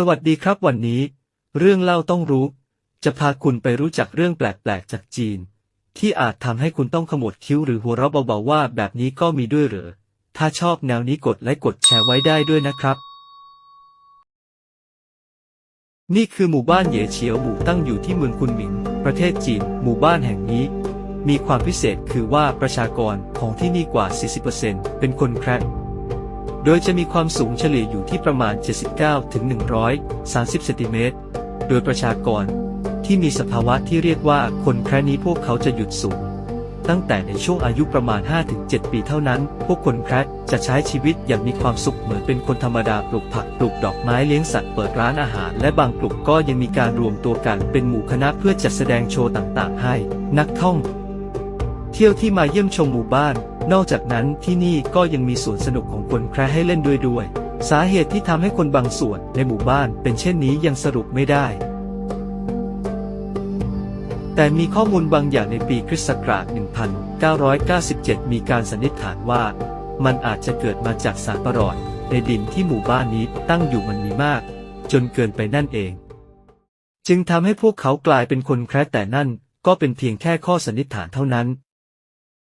สวัสดีครับวันนี้ เรื่องเล่าต้องรู้ จะพาคุณไปรู้จักเรื่องแปลกๆจากจีน ที่อาจทำให้คุณต้องขมวดคิ้วหรือหัวเราะเบาๆว่าแบบนี้ก็มีด้วยเหรอ ถ้าชอบแนวนี้กดไลค์กดแชร์ไว้ได้ด้วยนะครับ นี่คือหมู่บ้านเหยเฉียวหมู่ตั้งอยู่ที่เมืองคุนหมิง ประเทศจีน หมู่บ้านแห่งนี้ มีความพิเศษคือว่าประชากรของที่นี่กว่า 40%เป็นคนแคระ โดยจะมีความสูงเฉลี่ยอยู่ที่ประมาณ 79-130 เซนติเมตร โดยประชากรที่มีสภาวะที่เรียกว่าคนแคระนี้พวกเขาจะหยุดสูง ตั้งแต่ในช่วงอายุประมาณ 5-7 ปีเท่านั้น พวกคนแคระจะใช้ชีวิตอย่างมีความสุขเหมือนเป็นคนธรรมดาปลูกผักปลูกดอกไม้เลี้ยงสัตว์เปิดร้านอาหาร และบางกลุ่มก็ยังมีการรวมตัวกันเป็นหมู่คณะเพื่อจัดแสดงโชว์ต่างๆ ให้ นักท่อง เที่ยวที่มาเยี่ยมชมหมู่บ้าน นอกจากนั้นที่นี่ก็ยังมีสวนสนุกของคนแคระให้เล่นด้วยด้วย สาเหตุที่ทำให้คนบางส่วนในหมู่บ้านเป็นเช่นนี้ยังสรุปไม่ได้ แต่มีข้อมูลบางอย่างในปีคริสต์ศักราช 1997 มีการสันนิษฐานว่า มันอาจจะเกิดมาจากสารประหลอด ในดินที่หมู่บ้านนี้ตั้งอยู่มันมีมาก จนเกินไปนั่นเอง จึงทำให้พวกเขากลายเป็นคนแคระแต่นั่นก็เป็นเพียงแค่ข้อสันนิษฐานเท่านั้น